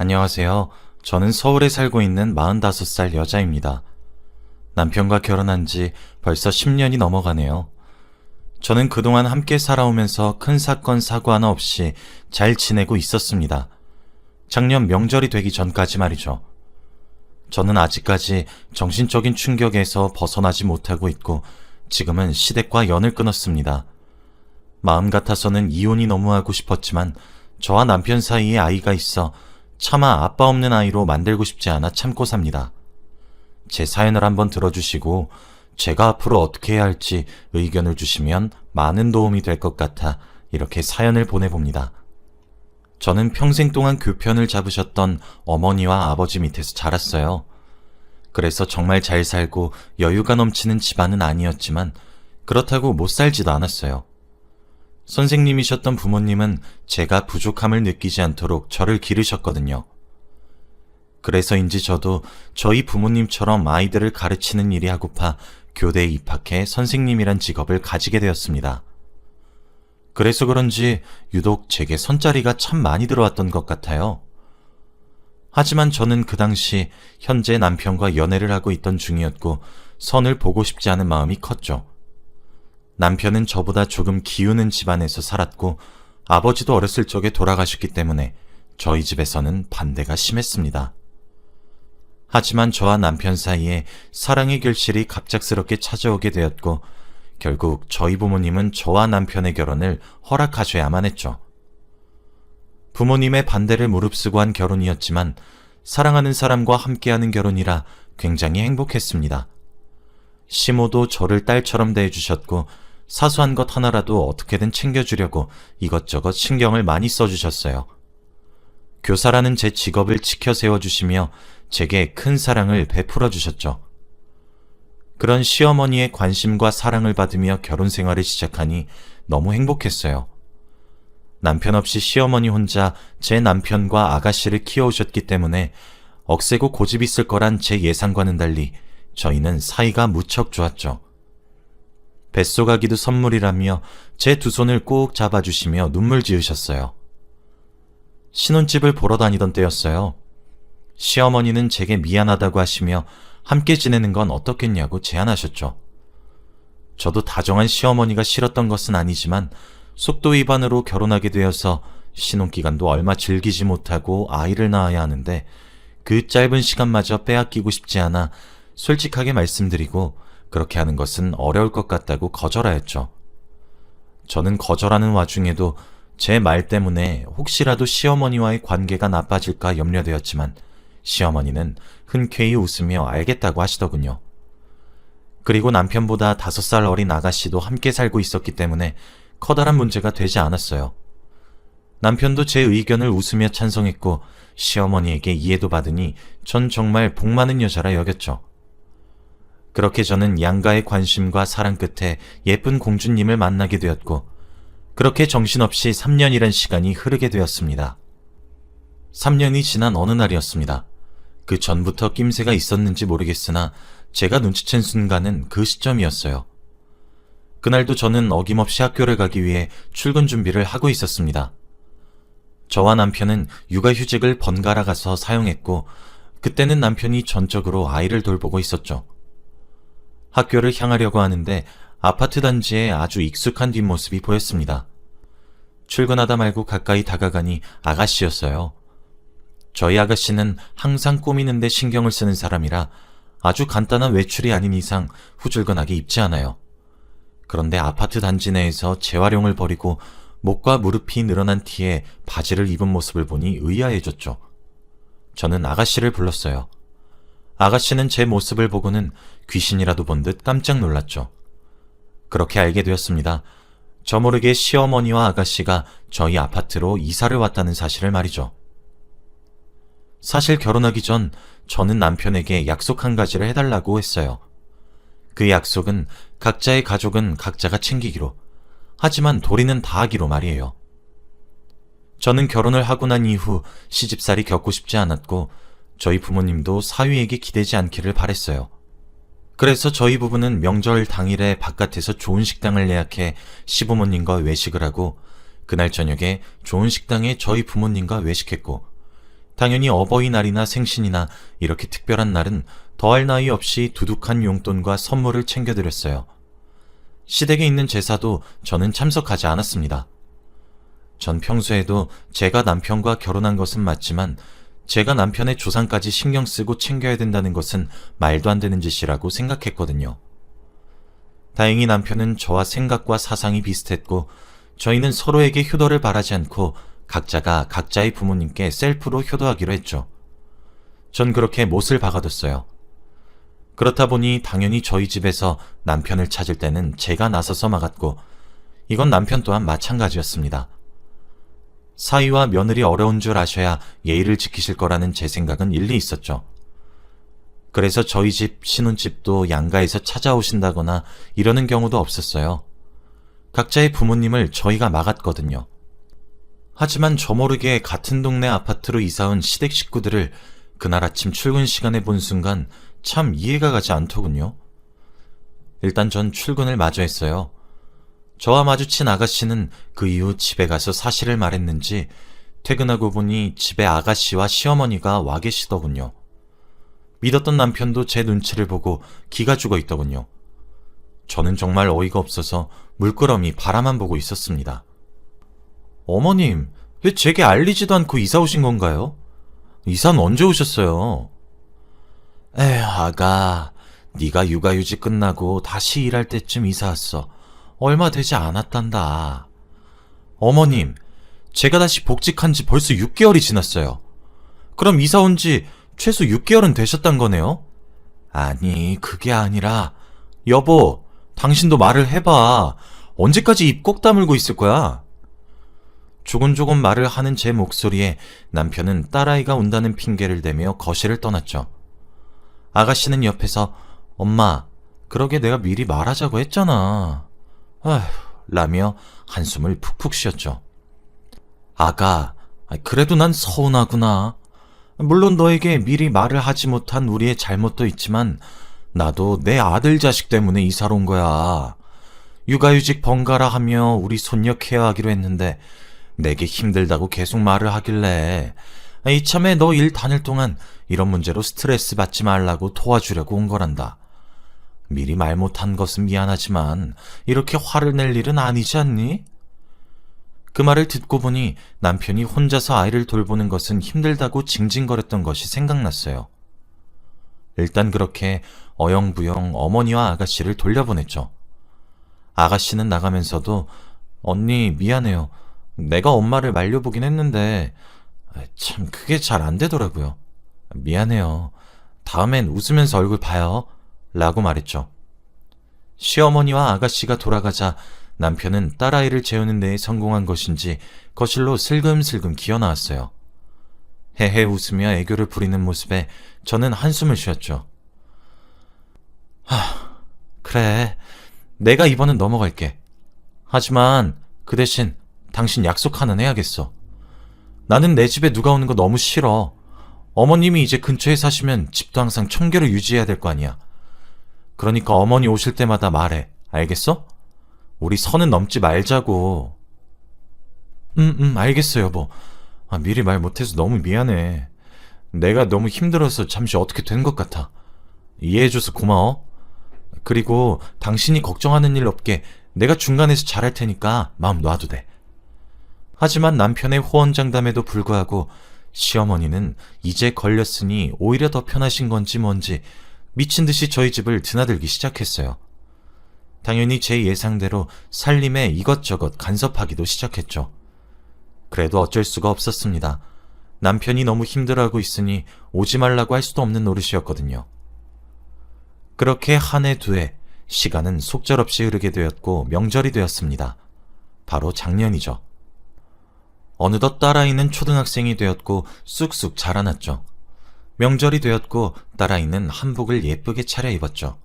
안녕하세요. 저는 서울에 살고 있는 45살 여자입니다. 남편과 결혼한 지 벌써 10년이 넘어가네요. 저는 그동안 함께 살아오면서 큰 사건 사고 하나 없이 잘 지내고 있었습니다. 작년 명절이 되기 전까지 말이죠. 저는 아직까지 정신적인 충격에서 벗어나지 못하고 있고 지금은 시댁과 연을 끊었습니다. 마음 같아서는 이혼이 너무 하고 싶었지만 저와 남편 사이에 아이가 있어 차마 아빠 없는 아이로 만들고 싶지 않아 참고 삽니다. 제 사연을 한번 들어주시고 제가 앞으로 어떻게 해야 할지 의견을 주시면 많은 도움이 될 것 같아 이렇게 사연을 보내봅니다. 저는 평생 동안 교편을 잡으셨던 어머니와 아버지 밑에서 자랐어요. 그래서 정말 잘 살고 여유가 넘치는 집안은 아니었지만 그렇다고 못 살지도 않았어요. 선생님이셨던 부모님은 제가 부족함을 느끼지 않도록 저를 기르셨거든요. 그래서인지 저도 저희 부모님처럼 아이들을 가르치는 일이 하고파 교대에 입학해 선생님이란 직업을 가지게 되었습니다. 그래서 그런지 유독 제게 선자리가 참 많이 들어왔던 것 같아요. 하지만 저는 그 당시 현재 남편과 연애를 하고 있던 중이었고 선을 보고 싶지 않은 마음이 컸죠. 남편은 저보다 조금 기우는 집안에서 살았고 아버지도 어렸을 적에 돌아가셨기 때문에 저희 집에서는 반대가 심했습니다. 하지만 저와 남편 사이에 사랑의 결실이 갑작스럽게 찾아오게 되었고 결국 저희 부모님은 저와 남편의 결혼을 허락하셔야만 했죠. 부모님의 반대를 무릅쓰고 한 결혼이었지만 사랑하는 사람과 함께하는 결혼이라 굉장히 행복했습니다. 시모도 저를 딸처럼 대해주셨고 사소한 것 하나라도 어떻게든 챙겨주려고 이것저것 신경을 많이 써주셨어요. 교사라는 제 직업을 지켜 세워주시며 제게 큰 사랑을 베풀어 주셨죠. 그런 시어머니의 관심과 사랑을 받으며 결혼 생활을 시작하니 너무 행복했어요. 남편 없이 시어머니 혼자 제 남편과 아가씨를 키워오셨기 때문에 억세고 고집 있을 거란 제 예상과는 달리 저희는 사이가 무척 좋았죠. 뱃속아기도 선물이라며 제 두 손을 꼭 잡아주시며 눈물 지으셨어요. 신혼집을 보러 다니던 때였어요. 시어머니는 제게 미안하다고 하시며 함께 지내는 건 어떻겠냐고 제안하셨죠. 저도 다정한 시어머니가 싫었던 것은 아니지만 속도 위반으로 결혼하게 되어서 신혼기간도 얼마 즐기지 못하고 아이를 낳아야 하는데 그 짧은 시간마저 빼앗기고 싶지 않아 솔직하게 말씀드리고 그렇게 하는 것은 어려울 것 같다고 거절하였죠. 저는 거절하는 와중에도 제 말 때문에 혹시라도 시어머니와의 관계가 나빠질까 염려되었지만 시어머니는 흔쾌히 웃으며 알겠다고 하시더군요. 그리고 남편보다 다섯 살 어린 아가씨도 함께 살고 있었기 때문에 커다란 문제가 되지 않았어요. 남편도 제 의견을 웃으며 찬성했고 시어머니에게 이해도 받으니 전 정말 복 많은 여자라 여겼죠. 그렇게 저는 양가의 관심과 사랑 끝에 예쁜 공주님을 만나게 되었고 그렇게 정신없이 3년이란 시간이 흐르게 되었습니다. 3년이 지난 어느 날이었습니다. 그 전부터 낌새가 있었는지 모르겠으나 제가 눈치챈 순간은 그 시점이었어요. 그날도 저는 어김없이 학교를 가기 위해 출근 준비를 하고 있었습니다. 저와 남편은 육아휴직을 번갈아 가서 사용했고, 그때는 남편이 전적으로 아이를 돌보고 있었죠. 학교를 향하려고 하는데 아파트 단지에 아주 익숙한 뒷모습이 보였습니다. 출근하다 말고 가까이 다가가니 아가씨였어요. 저희 아가씨는 항상 꾸미는데 신경을 쓰는 사람이라 아주 간단한 외출이 아닌 이상 후줄근하게 입지 않아요. 그런데 아파트 단지 내에서 재활용을 벌이고 목과 무릎이 늘어난 티에 바지를 입은 모습을 보니 의아해졌죠. 저는 아가씨를 불렀어요. 아가씨는 제 모습을 보고는 귀신이라도 본 듯 깜짝 놀랐죠. 그렇게 알게 되었습니다. 저 모르게 시어머니와 아가씨가 저희 아파트로 이사를 왔다는 사실을 말이죠. 사실 결혼하기 전 저는 남편에게 약속 한 가지를 해달라고 했어요. 그 약속은 각자의 가족은 각자가 챙기기로, 하지만 도리는 다 하기로 말이에요. 저는 결혼을 하고 난 이후 시집살이 겪고 싶지 않았고, 저희 부모님도 사위에게 기대지 않기를 바랬어요. 그래서 저희 부부는 명절 당일에 바깥에서 좋은 식당을 예약해 시부모님과 외식을 하고, 그날 저녁에 좋은 식당에 저희 부모님과 외식했고, 당연히 어버이날이나 생신이나 이렇게 특별한 날은 더할 나위 없이 두둑한 용돈과 선물을 챙겨드렸어요. 시댁에 있는 제사도 저는 참석하지 않았습니다. 전 평소에도 제가 남편과 결혼한 것은 맞지만 제가 남편의 조상까지 신경 쓰고 챙겨야 된다는 것은 말도 안 되는 짓이라고 생각했거든요. 다행히 남편은 저와 생각과 사상이 비슷했고 저희는 서로에게 효도를 바라지 않고 각자가 각자의 부모님께 셀프로 효도하기로 했죠. 전 그렇게 못을 박아뒀어요. 그렇다 보니 당연히 저희 집에서 남편을 찾을 때는 제가 나서서 막았고 이건 남편 또한 마찬가지였습니다. 사위와 며느리 어려운 줄 아셔야 예의를 지키실 거라는 제 생각은 일리 있었죠. 그래서 저희 집 신혼집도 양가에서 찾아오신다거나 이러는 경우도 없었어요. 각자의 부모님을 저희가 막았거든요. 하지만 저 모르게 같은 동네 아파트로 이사온 시댁 식구들을 그날 아침 출근 시간에 본 순간 참 이해가 가지 않더군요. 일단 전 출근을 마저 했어요. 저와 마주친 아가씨는 그 이후 집에 가서 사실을 말했는지 퇴근하고 보니 집에 아가씨와 시어머니가 와 계시더군요. 믿었던 남편도 제 눈치를 보고 기가 죽어 있더군요. 저는 정말 어이가 없어서 물끄러미 바라만 보고 있었습니다. 어머님, 왜 제게 알리지도 않고 이사 오신 건가요? 이사는 언제 오셨어요? 에휴, 아가. 네가 육아휴지 끝나고 다시 일할 때쯤 이사 왔어. 얼마 되지 않았단다. 어머님, 제가 다시 복직한 지 벌써 6개월이 지났어요. 그럼 이사 온 지 최소 6개월은 되셨단 거네요? 아니, 그게 아니라, 여보, 당신도 말을 해봐. 언제까지 입 꼭 다물고 있을 거야? 조곤조곤 말을 하는 제 목소리에 남편은 딸아이가 온다는 핑계를 대며 거실을 떠났죠. 아가씨는 옆에서 엄마, 그러게 내가 미리 말하자고 했잖아. 아휴, 라며 한숨을 푹푹 쉬었죠. 아가, 그래도 난 서운하구나. 물론 너에게 미리 말을 하지 못한 우리의 잘못도 있지만 나도 내 아들 자식 때문에 이사를 온 거야. 육아휴직 번갈아 하며 우리 손녀 케어하기로 했는데 내게 힘들다고 계속 말을 하길래 이참에 너 일 다닐 동안 이런 문제로 스트레스 받지 말라고 도와주려고 온 거란다. 미리 말 못한 것은 미안하지만 이렇게 화를 낼 일은 아니지 않니? 그 말을 듣고 보니 남편이 혼자서 아이를 돌보는 것은 힘들다고 징징거렸던 것이 생각났어요. 일단 그렇게 어영부영 어머니와 아가씨를 돌려보냈죠. 아가씨는 나가면서도 언니 미안해요. 내가 엄마를 말려보긴 했는데 참 그게 잘 안 되더라고요. 미안해요. 다음엔 웃으면서 얼굴 봐요. 라고 말했죠. 시어머니와 아가씨가 돌아가자 남편은 딸아이를 재우는 데에 성공한 것인지 거실로 슬금슬금 기어 나왔어요. 헤헤 웃으며 애교를 부리는 모습에 저는 한숨을 쉬었죠. 하, 그래. 내가 이번은 넘어갈게. 하지만 그 대신 당신 약속 하나는 해야겠어. 나는 내 집에 누가 오는 거 너무 싫어. 어머님이 이제 근처에 사시면 집도 항상 청결을 유지해야 될 거 아니야. 그러니까 어머니 오실 때마다 말해. 알겠어? 우리 선은 넘지 말자고. 음, 음, 알겠어, 여보. 아, 미리 말 못해서 너무 미안해. 내가 너무 힘들어서 잠시 어떻게 된 것 같아. 이해해줘서 고마워. 그리고 당신이 걱정하는 일 없게 내가 중간에서 잘할 테니까 마음 놔도 돼. 하지만 남편의 호언장담에도 불구하고 시어머니는 이제 걸렸으니 오히려 더 편하신 건지 뭔지 미친 듯이 저희 집을 드나들기 시작했어요. 당연히 제 예상대로 살림에 이것저것 간섭하기도 시작했죠. 그래도 어쩔 수가 없었습니다. 남편이 너무 힘들어하고 있으니 오지 말라고 할 수도 없는 노릇이었거든요. 그렇게 한 해 두 해 시간은 속절없이 흐르게 되었고 명절이 되었습니다. 바로 작년이죠. 어느덧 딸아이는 초등학생이 되었고 쑥쑥 자라났죠. 명절이 되었고 딸아이는 한복을 예쁘게 차려입었죠.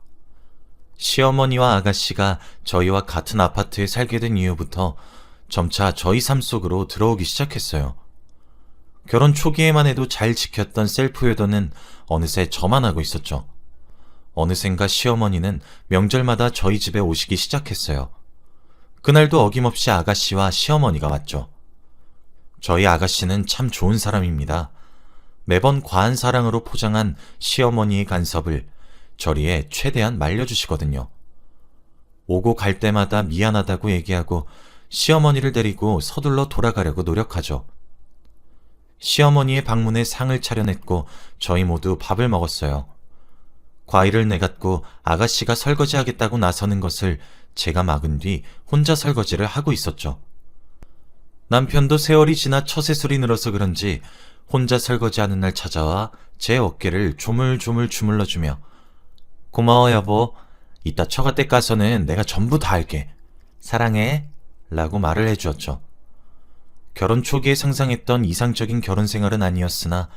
시어머니와 아가씨가 저희와 같은 아파트에 살게 된 이후부터 점차 저희 삶 속으로 들어오기 시작했어요. 결혼 초기에만 해도 잘 지켰던 셀프 효도는 어느새 저만 하고 있었죠. 어느샌가 시어머니는 명절마다 저희 집에 오시기 시작했어요. 그날도 어김없이 아가씨와 시어머니가 왔죠. 저희 아가씨는 참 좋은 사람입니다. 매번 과한 사랑으로 포장한 시어머니의 간섭을 저리에 최대한 말려주시거든요. 오고 갈 때마다 미안하다고 얘기하고 시어머니를 데리고 서둘러 돌아가려고 노력하죠. 시어머니의 방문에 상을 차려냈고 저희 모두 밥을 먹었어요. 과일을 내갖고 아가씨가 설거지하겠다고 나서는 것을 제가 막은 뒤 혼자 설거지를 하고 있었죠. 남편도 세월이 지나 처세술이 늘어서 그런지 혼자 설거지하는 날 찾아와 제 어깨를 조물조물 주물러주며 고마워 여보. 이따 처가 댁 가서는 내가 전부 다 할게. 사랑해. 라고 말을 해주었죠. 결혼 초기에 상상했던 이상적인 결혼 생활은 아니었으나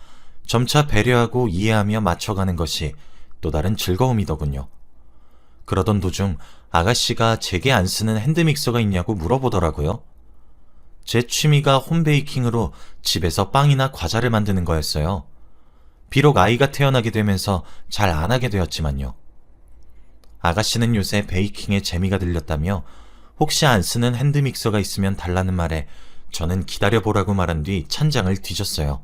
점차 배려하고 이해하며 맞춰가는 것이 또 다른 즐거움이더군요. 그러던 도중 아가씨가 제게 안 쓰는 핸드믹서가 있냐고 물어보더라고요. 제 취미가 홈베이킹으로 집에서 빵이나 과자를 만드는 거였어요. 비록 아이가 태어나게 되면서 잘 안 하게 되었지만요. 아가씨는 요새 베이킹에 재미가 들렸다며 혹시 안 쓰는 핸드믹서가 있으면 달라는 말에 저는 기다려보라고 말한 뒤 찬장을 뒤졌어요.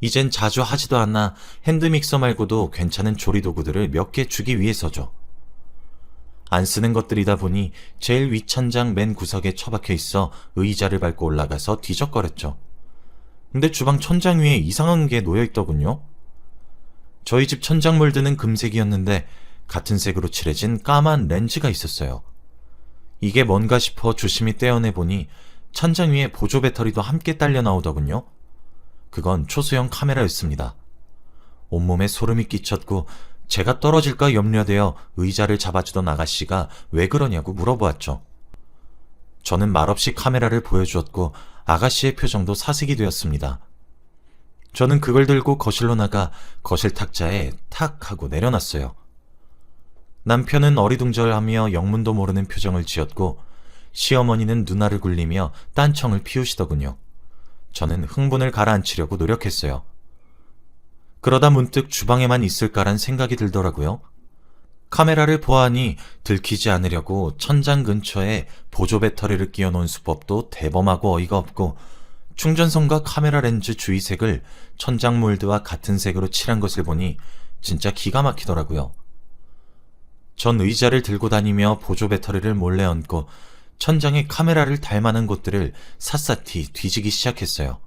이젠 자주 하지도 않아 핸드믹서 말고도 괜찮은 조리 도구들을 몇 개 주기 위해서죠. 안 쓰는 것들이다 보니 제일 윗천장 맨 구석에 처박혀 있어 의자를 밟고 올라가서 뒤적거렸죠. 근데 주방 천장 위에 이상한 게 놓여 있더군요. 저희 집 천장 몰드는 금색이었는데 같은 색으로 칠해진 까만 렌즈가 있었어요. 이게 뭔가 싶어 조심히 떼어내 보니 천장 위에 보조 배터리도 함께 딸려 나오더군요. 그건 초소형 카메라였습니다. 온몸에 소름이 끼쳤고 제가 떨어질까 염려되어 의자를 잡아주던 아가씨가 왜 그러냐고 물어보았죠. 저는 말없이 카메라를 보여주었고 아가씨의 표정도 사색이 되었습니다. 저는 그걸 들고 거실로 나가 거실 탁자에 탁 하고 내려놨어요. 남편은 어리둥절하며 영문도 모르는 표정을 지었고 시어머니는 누나를 굴리며 딴청을 피우시더군요. 저는 흥분을 가라앉히려고 노력했어요. 그러다 문득 주방에만 있을까란 생각이 들더라고요. 카메라를 보아하니 들키지 않으려고 천장 근처에 보조 배터리를 끼워 놓은 수법도 대범하고 어이가 없고 충전선과 카메라 렌즈 주위색을 천장 몰드와 같은 색으로 칠한 것을 보니 진짜 기가 막히더라고요. 전 의자를 들고 다니며 보조 배터리를 몰래 얹고 천장에 카메라를 닮아는 곳들을 샅샅이 뒤지기 시작했어요.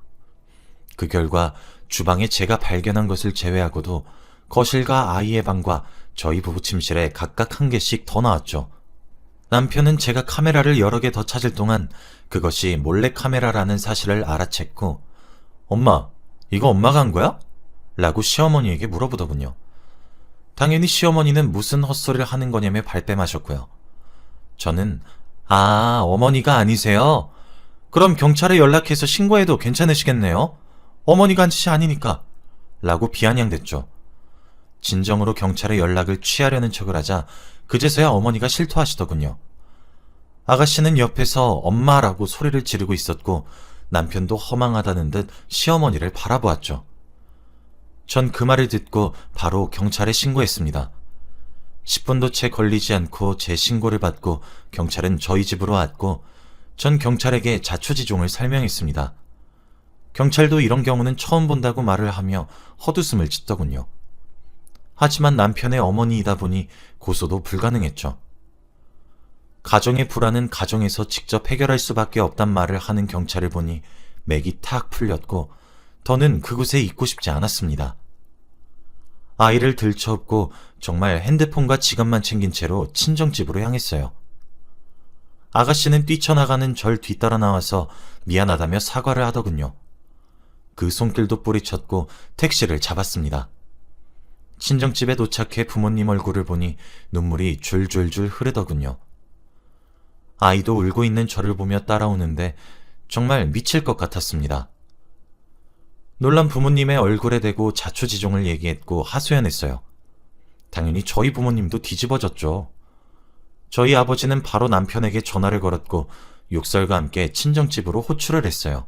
그 결과 주방에 제가 발견한 것을 제외하고도 거실과 아이의 방과 저희 부부 침실에 각각 한 개씩 더 나왔죠. 남편은 제가 카메라를 여러 개 더 찾을 동안 그것이 몰래 카메라라는 사실을 알아챘고, 엄마, 이거 엄마가 한 거야? 라고 시어머니에게 물어보더군요. 당연히 시어머니는 무슨 헛소리를 하는 거냐며 발뺌하셨고요. 저는, 아, 어머니가 아니세요? 그럼 경찰에 연락해서 신고해도 괜찮으시겠네요? 어머니가 한 짓이 아니니까. 라고 비아냥댔죠. 진정으로 경찰에 연락을 취하려는 척을 하자 그제서야 어머니가 실토하시더군요. 아가씨는 옆에서 엄마라고 소리를 지르고 있었고 남편도 허망하다는 듯 시어머니를 바라보았죠. 전 그 말을 듣고 바로 경찰에 신고했습니다. 10분도 채 걸리지 않고 제 신고를 받고 경찰은 저희 집으로 왔고 전 경찰에게 자초지종을 설명했습니다. 경찰도 이런 경우는 처음 본다고 말을 하며 헛웃음을 짓더군요. 하지만 남편의 어머니이다 보니 고소도 불가능했죠. 가정의 불안은 가정에서 직접 해결할 수밖에 없단 말을 하는 경찰을 보니 맥이 탁 풀렸고 더는 그곳에 있고 싶지 않았습니다. 아이를 들쳐업고 정말 핸드폰과 지갑만 챙긴 채로 친정집으로 향했어요. 아가씨는 뛰쳐나가는 절 뒤따라 나와서 미안하다며 사과를 하더군요. 그 손길도 뿌리쳤고 택시를 잡았습니다. 친정집에 도착해 부모님 얼굴을 보니 눈물이 줄줄줄 흐르더군요. 아이도 울고 있는 저를 보며 따라오는데 정말 미칠 것 같았습니다. 놀란 부모님의 얼굴에 대고 자초지종을 얘기했고 하소연했어요. 당연히 저희 부모님도 뒤집어졌죠. 저희 아버지는 바로 남편에게 전화를 걸었고 욕설과 함께 친정집으로 호출을 했어요.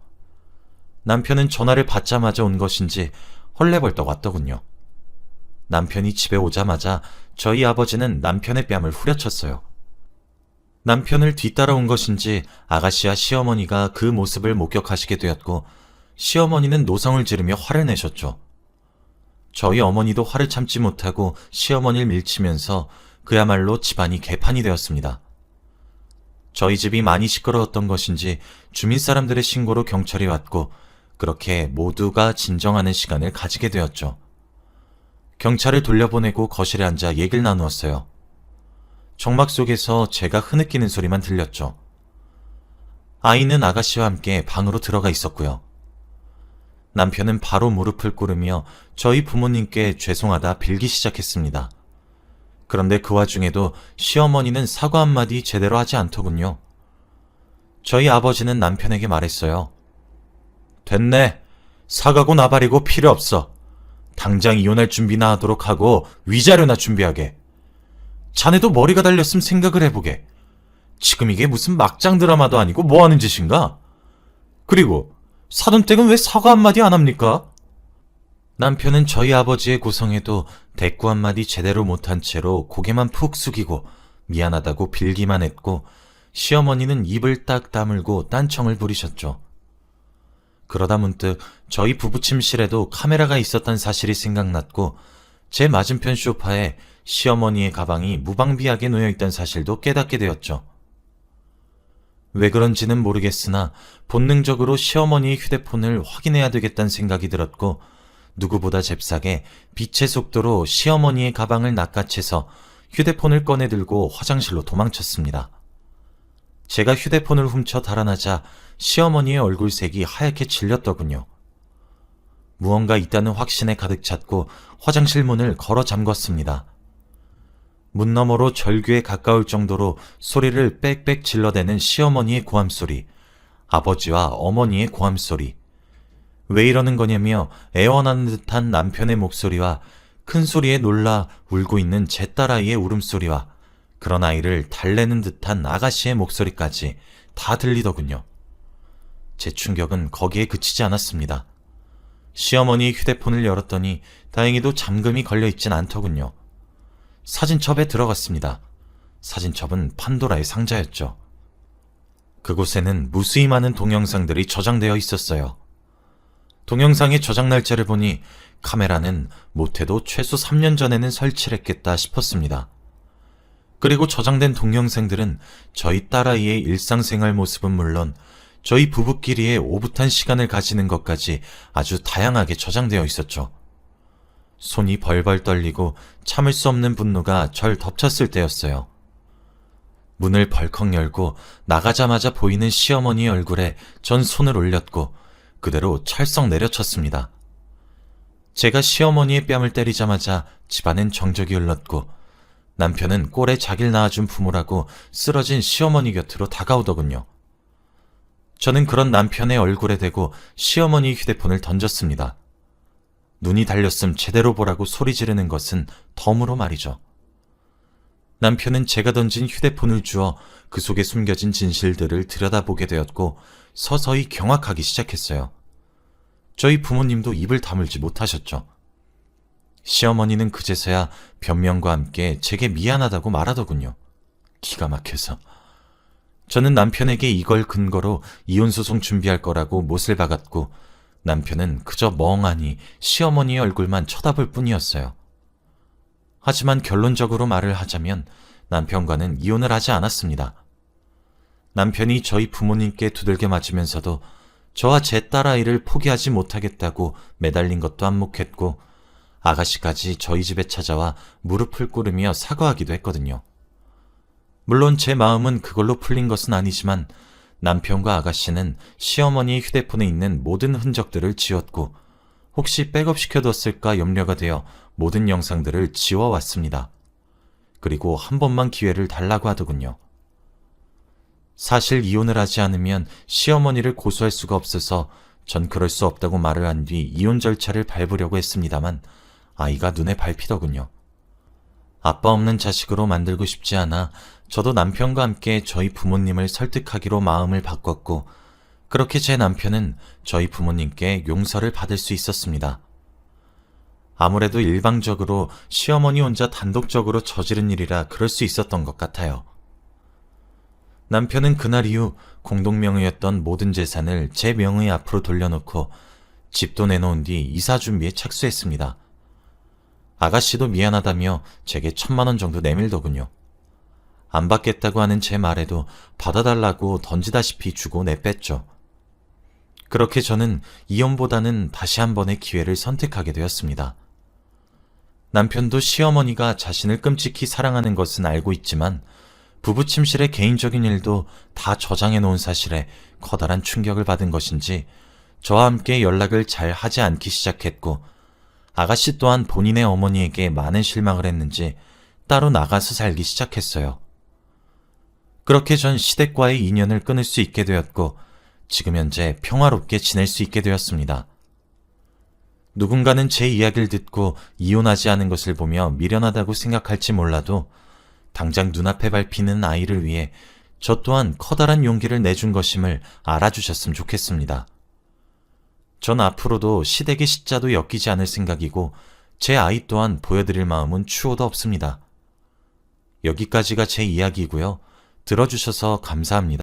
남편은 전화를 받자마자 온 것인지 헐레벌떡 왔더군요. 남편이 집에 오자마자 저희 아버지는 남편의 뺨을 후려쳤어요. 남편을 뒤따라온 것인지 아가씨와 시어머니가 그 모습을 목격하시게 되었고 시어머니는 노성을 지르며 화를 내셨죠. 저희 어머니도 화를 참지 못하고 시어머니를 밀치면서 그야말로 집안이 개판이 되었습니다. 저희 집이 많이 시끄러웠던 것인지 주민 사람들의 신고로 경찰이 왔고 그렇게 모두가 진정하는 시간을 가지게 되었죠. 경찰을 돌려보내고 거실에 앉아 얘기를 나누었어요. 정막 속에서 제가 흐느끼는 소리만 들렸죠. 아이는 아가씨와 함께 방으로 들어가 있었고요. 남편은 바로 무릎을 꿇으며 저희 부모님께 죄송하다 빌기 시작했습니다. 그런데 그 와중에도 시어머니는 사과 한마디 제대로 하지 않더군요. 저희 아버지는 남편에게 말했어요. 됐네. 사과고 나발이고 필요 없어. 당장 이혼할 준비나 하도록 하고 위자료나 준비하게. 자네도 머리가 달렸음 생각을 해보게. 지금 이게 무슨 막장 드라마도 아니고 뭐 하는 짓인가? 그리고 사돈댁은 왜 사과 한마디 안 합니까? 남편은 저희 아버지의 고성에도 대꾸 한마디 제대로 못한 채로 고개만 푹 숙이고 미안하다고 빌기만 했고 시어머니는 입을 딱 다물고 딴청을 부리셨죠. 그러다 문득 저희 부부 침실에도 카메라가 있었던 사실이 생각났고 제 맞은편 소파에 시어머니의 가방이 무방비하게 놓여있던 사실도 깨닫게 되었죠. 왜 그런지는 모르겠으나 본능적으로 시어머니의 휴대폰을 확인해야 되겠다는 생각이 들었고 누구보다 잽싸게 빛의 속도로 시어머니의 가방을 낚아채서 휴대폰을 꺼내 들고 화장실로 도망쳤습니다. 제가 휴대폰을 훔쳐 달아나자 시어머니의 얼굴색이 하얗게 질렸더군요. 무언가 있다는 확신에 가득 찼고 화장실 문을 걸어 잠궜습니다. 문 너머로 절규에 가까울 정도로 소리를 빽빽 질러대는 시어머니의 고함소리, 아버지와 어머니의 고함소리. 왜 이러는 거냐며 애원하는 듯한 남편의 목소리와 큰 소리에 놀라 울고 있는 제 딸아이의 울음소리와 그런 아이를 달래는 듯한 아가씨의 목소리까지 다 들리더군요. 제 충격은 거기에 그치지 않았습니다. 시어머니의 휴대폰을 열었더니 다행히도 잠금이 걸려 있진 않더군요. 사진첩에 들어갔습니다. 사진첩은 판도라의 상자였죠. 그곳에는 무수히 많은 동영상들이 저장되어 있었어요. 동영상의 저장 날짜를 보니 카메라는 못해도 최소 3년 전에는 설치를 했겠다 싶었습니다. 그리고 저장된 동영상들은 저희 딸아이의 일상생활 모습은 물론 저희 부부끼리의 오붓한 시간을 가지는 것까지 아주 다양하게 저장되어 있었죠. 손이 벌벌 떨리고 참을 수 없는 분노가 절 덮쳤을 때였어요. 문을 벌컥 열고 나가자마자 보이는 시어머니의 얼굴에 전 손을 올렸고 그대로 찰썩 내려쳤습니다. 제가 시어머니의 뺨을 때리자마자 집안엔 정적이 흘렀고 남편은 꼴에 자기를 낳아준 부모라고 쓰러진 시어머니 곁으로 다가오더군요. 저는 그런 남편의 얼굴에 대고 시어머니 휴대폰을 던졌습니다. 눈이 달렸음 제대로 보라고 소리 지르는 것은 덤으로 말이죠. 남편은 제가 던진 휴대폰을 주어 그 속에 숨겨진 진실들을 들여다보게 되었고 서서히 경악하기 시작했어요. 저희 부모님도 입을 다물지 못하셨죠. 시어머니는 그제서야 변명과 함께 제게 미안하다고 말하더군요. 기가 막혀서. 저는 남편에게 이걸 근거로 이혼소송 준비할 거라고 못을 박았고 남편은 그저 멍하니 시어머니의 얼굴만 쳐다볼 뿐이었어요. 하지만 결론적으로 말을 하자면 남편과는 이혼을 하지 않았습니다. 남편이 저희 부모님께 두들겨 맞으면서도 저와 제 딸아이를 포기하지 못하겠다고 매달린 것도 한몫했고 아가씨까지 저희 집에 찾아와 무릎을 꿇으며 사과하기도 했거든요. 물론 제 마음은 그걸로 풀린 것은 아니지만 남편과 아가씨는 시어머니의 휴대폰에 있는 모든 흔적들을 지웠고 혹시 백업시켜뒀을까 염려가 되어 모든 영상들을 지워왔습니다. 그리고 한 번만 기회를 달라고 하더군요. 사실 이혼을 하지 않으면 시어머니를 고소할 수가 없어서 전 그럴 수 없다고 말을 한 뒤 이혼 절차를 밟으려고 했습니다만 아이가 눈에 밟히더군요. 아빠 없는 자식으로 만들고 싶지 않아 저도 남편과 함께 저희 부모님을 설득하기로 마음을 바꿨고 그렇게 제 남편은 저희 부모님께 용서를 받을 수 있었습니다. 아무래도 일방적으로 시어머니 혼자 단독적으로 저지른 일이라 그럴 수 있었던 것 같아요. 남편은 그날 이후 공동명의였던 모든 재산을 제 명의 앞으로 돌려놓고 집도 내놓은 뒤 이사 준비에 착수했습니다. 아가씨도 미안하다며 제게 천만 원 정도 내밀더군요. 안 받겠다고 하는 제 말에도 받아달라고 던지다시피 주고 내뺐죠. 그렇게 저는 이혼보다는 다시 한 번의 기회를 선택하게 되었습니다. 남편도 시어머니가 자신을 끔찍히 사랑하는 것은 알고 있지만 부부 침실의 개인적인 일도 다 저장해 놓은 사실에 커다란 충격을 받은 것인지 저와 함께 연락을 잘 하지 않기 시작했고 아가씨 또한 본인의 어머니에게 많은 실망을 했는지 따로 나가서 살기 시작했어요. 그렇게 전 시댁과의 인연을 끊을 수 있게 되었고 지금 현재 평화롭게 지낼 수 있게 되었습니다. 누군가는 제 이야기를 듣고 이혼하지 않은 것을 보며 미련하다고 생각할지 몰라도 당장 눈앞에 밟히는 아이를 위해 저 또한 커다란 용기를 내준 것임을 알아주셨으면 좋겠습니다. 전 앞으로도 시댁의 시자도 엮이지 않을 생각이고 제 아이 또한 보여드릴 마음은 추호도 없습니다. 여기까지가 제 이야기고요. 들어주셔서 감사합니다.